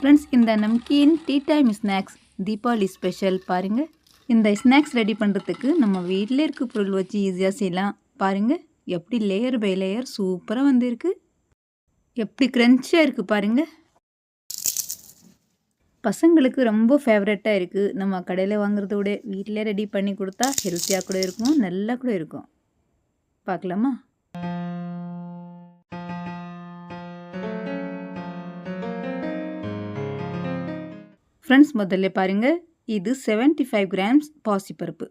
Friends இந்த namkeen tea time snacks Deepavali special பாருங்கள் இந்த ஸ்நாக்ஸ் ரெடி பண்ணுறதுக்கு நம்ம வீட்டில் இருக்க பொருள் வச்சு ஈஸியாக செய்யலாம். பாருங்கள் எப்படி லேயர் பை லேயர் சூப்பராக வந்திருக்கு. எப்படி க்ரன்ச்சியாக இருக்குது பாருங்கள் பசங்களுக்கு ரொம்ப ஃபேவரட்டாக இருக்குது நம்ம கடையில் வாங்குறத விட வீட்டிலே ரெடி பண்ணி கொடுத்தா ஹெல்த்தியாக கூட இருக்கும் நல்லா கூட இருக்கும். பார்க்கலாமா? ஃப்ரெண்ட்ஸ் முதல்ல பாருங்கள் இது 75 ஃபைவ் கிராம்ஸ் பாசிப்பருப்பு.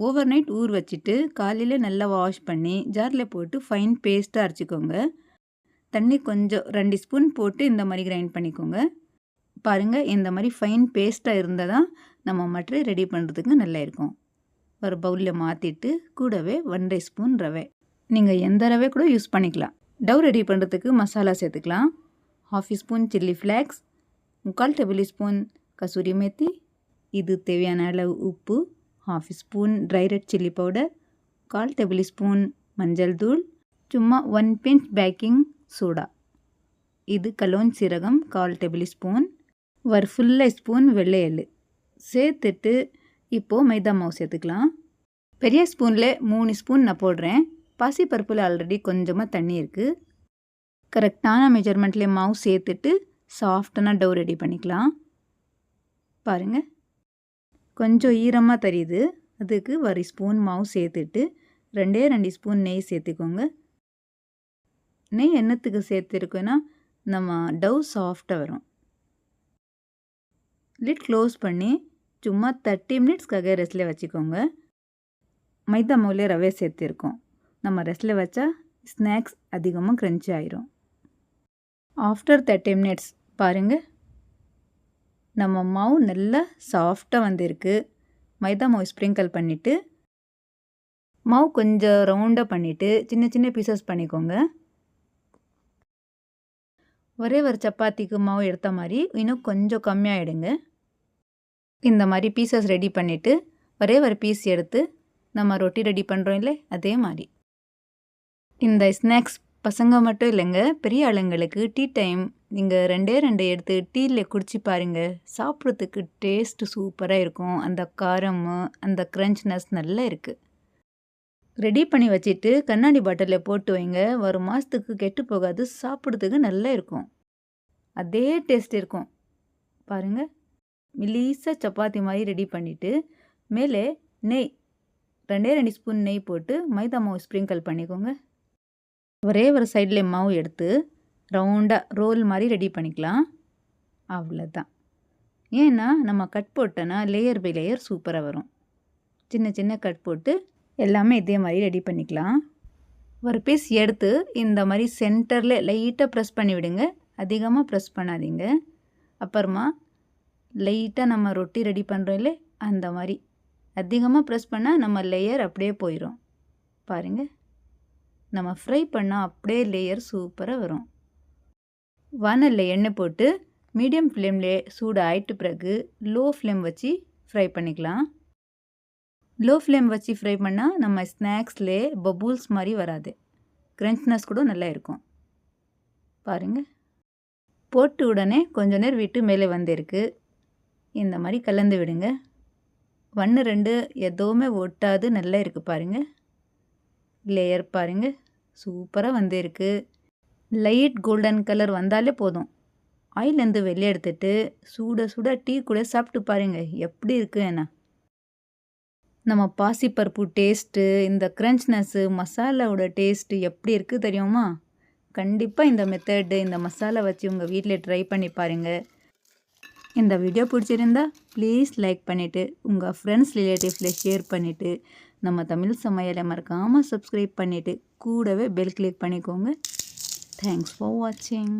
ஓவர் நைட் ஊற வச்சுட்டு காலையில் நல்லா வாஷ் பண்ணி ஜாரில் போட்டு ஃபைன் பேஸ்ட்டாக அரைச்சிக்கோங்க. தண்ணி கொஞ்சம் ரெண்டு ஸ்பூன் போட்டு இந்த மாதிரி கிரைண்ட் பண்ணிக்கோங்க. பாருங்கள் இந்த மாதிரி ஃபைன் பேஸ்ட்டாக இருந்தால் தான் நம்ம மட்டரை ரெடி பண்ணுறதுக்கு நல்லா இருக்கும். ஒரு பவுலில் மாற்றிட்டு கூடவே ஒன்றரை ஸ்பூன் ரவை. நீங்கள் எந்த ரவை கூட யூஸ் பண்ணிக்கலாம். டவ் ரெடி பண்ணுறதுக்கு மசாலா சேர்த்துக்கலாம். ஹாஃப் ஸ்பூன் சில்லி ஃப்ளாக்ஸ் முக்கால் டேபிள் ஸ்பூன் கசூரி மேத்தி இது தேவையான அளவு உப்பு half spoon dry red chilli powder கால் டேபிள் ஸ்பூன் மஞ்சள் தூள் சும்மா ஒன் பிஞ்ச் பேக்கிங் சோடா இது கலோன் சீரகம் கால் டேபிள் ஸ்பூன் ஒரு ஃபுல்ல ஸ்பூன் வெள்ளை எள்ளு. சேர்த்துட்டு இப்போது மைதா மாவு சேர்த்துக்கலாம். பெரிய ஸ்பூனில் மூணு ஸ்பூன் நான் போடுறேன். பாசி பருப்பில் ஆல்ரெடி கொஞ்சமாக தண்ணி இருக்குது கரெக்டான மெஜர்மெண்ட்லேயே மாவு சேர்த்துட்டு சாஃப்டான டவ் ரெடி பண்ணிக்கலாம். பாருங்கள் கொஞ்சம் ஈரமாக தெரியுது. அதுக்கு ஒரு ஸ்பூன் மாவு சேர்த்துட்டு ரெண்டே ரெண்டு ஸ்பூன் நெய் சேர்த்துக்கோங்க. நெய் என்னத்துக்கு சேர்த்துருக்கோன்னா நம்ம டவ் சாஃப்டாக வரும். லிட் க்ளோஸ் பண்ணி சும்மா தேர்ட்டி மினிட்ஸ்க்காக ரெஸ்ட்டில் வச்சுக்கோங்க. மைதா மாவுலேயே ரவை சேர்த்துருக்கோம். நம்ம ரெஸ்ட்டில் வச்சா ஸ்நாக்ஸ் அதிகமாக க்ரன்ச்சி ஆயிரும். ஆஃப்டர் தேர்ட்டி மினிட்ஸ் பாருங்கள் நம்ம மாவு நல்லா சாஃப்டாக வந்திருக்கு. மைதா மாவு ஸ்ப்ரிங்கிள் பண்ணிவிட்டு மாவு கொஞ்சம் ரவுண்டாக பண்ணிவிட்டு சின்ன சின்ன பீசஸ் பண்ணிக்கோங்க. ஒரே ஒரு சப்பாத்திக்கு மாவு எடுத்த மாதிரி இன்னும் கொஞ்சம் கம்மியாகிடுங்க இந்த மாதிரி பீசஸ் ரெடி பண்ணிவிட்டு ஒரே ஒரு பீஸ் எடுத்து நம்ம ரொட்டி ரெடி பண்ணுறோம் இல்லை அதே மாதிரி. இந்த ஸ்நாக்ஸ் பசங்க மட்டும் இல்லைங்க பெரிய ஆளுங்களுக்கு டீ டைம் நீங்கள் ரெண்டே ரெண்டு எடுத்து டீயில் குடிச்சு பாருங்கள் சாப்பிட்றதுக்கு டேஸ்ட்டு சூப்பராக இருக்கும். அந்த காரம் அந்த க்ரன்ச்னஸ் நல்லா இருக்குது ரெடி பண்ணி வச்சுட்டு கண்ணாடி பாட்டிலில் போட்டு வைங்க. ஒரு மாதத்துக்கு கெட்டு போகாது சாப்பிட்றதுக்கு நல்லா இருக்கும். அதே டேஸ்ட் இருக்கும். பாருங்கள் மிலீஸாக சப்பாத்தி மாதிரி ரெடி பண்ணிவிட்டு மேலே நெய் ரெண்டே ரெண்டு ஸ்பூன் நெய் போட்டு மைதா மாவு ஸ்ப்ரிங்கிள் பண்ணிக்கோங்க. ஒரே ஒரு சைடில் மாவு எடுத்து ரவுண்டாக ரோல் மாதிரி ரெடி பண்ணிக்கலாம். அவ்வளோதான் ஏன்னா நம்ம கட் போட்டோன்னா லேயர் பை லேயர் சூப்பராக வரும். சின்ன சின்ன கட் போட்டு எல்லாமே இதே மாதிரி ரெடி பண்ணிக்கலாம். ஒரு பீஸ் எடுத்து இந்த மாதிரி சென்டரில் லைட்டாக ப்ரெஸ் பண்ணி விடுங்க. அதிகமாக ப்ரெஸ் பண்ணாதீங்க. அப்புறமா லைட்டாக நம்ம ரொட்டி ரெடி பண்ணுறோம் இல்லை அந்த மாதிரி. அதிகமாக ப்ரெஸ் பண்ணால் நம்ம லேயர் அப்படியே போயிடும் பாருங்கள் நம்ம ஃப்ரை பண்ணால் அப்படியே லேயர் சூப்பராக வரும். வானலில் எண்ணெய் போட்டு மீடியம் ஃப்ளேம்லே சூடு ஆயிட்டு பிறகு லோ ஃப்ளேம் வச்சு ஃப்ரை பண்ணிக்கலாம். லோ ஃப்ளேம் வச்சு ஃப்ரை பண்ணால் நம்ம ஸ்நாக்ஸ்லே பபூல்ஸ் மாதிரி வராது. க்ரன்ச்னஸ் கூட நல்லா இருக்கும். பாருங்கள் போட்டு உடனே கொஞ்ச நேரம் விட்டு மேலே வந்திருக்கு. இந்த மாதிரி கலந்து விடுங்க. ஒன்று ரெண்டு எதுவுமே ஒட்டாது நல்லா இருக்குது பாருங்கள் லேயர் பாருங்கள் சூப்பராக வந்திருக்கு. லைட் கோல்டன் கலர் வந்தாலே போதும். ஆயிலேருந்து வெளியே எடுத்துட்டு சூட சூட டீ கூட சாப்பிட்டு பாருங்கள் எப்படி இருக்கு என்ன நம்ம பாசிப்பருப்பு டேஸ்ட்டு இந்த க்ரன்ச்னஸ்ஸு மசாலாவோட டேஸ்ட்டு எப்படி இருக்குது தெரியுமா? கண்டிப்பாக இந்த மெத்தடு இந்த மசாலா வச்சு உங்கள் வீட்டில் ட்ரை பண்ணி பாருங்கள் இந்த வீடியோ பிடிச்சிருந்தா ப்ளீஸ் லைக் பண்ணிவிட்டு உங்கள் ஃப்ரெண்ட்ஸ் ரிலேட்டிவ்ஸில் ஷேர் பண்ணிவிட்டு நம்ம தமிழ் சமையலை மறக்காமல் சப்ஸ்கிரைப் பண்ணிவிட்டு கூடவே பெல் கிளிக் பண்ணிக்கோங்க. தேங்க்ஸ் ஃபார் வாட்சிங்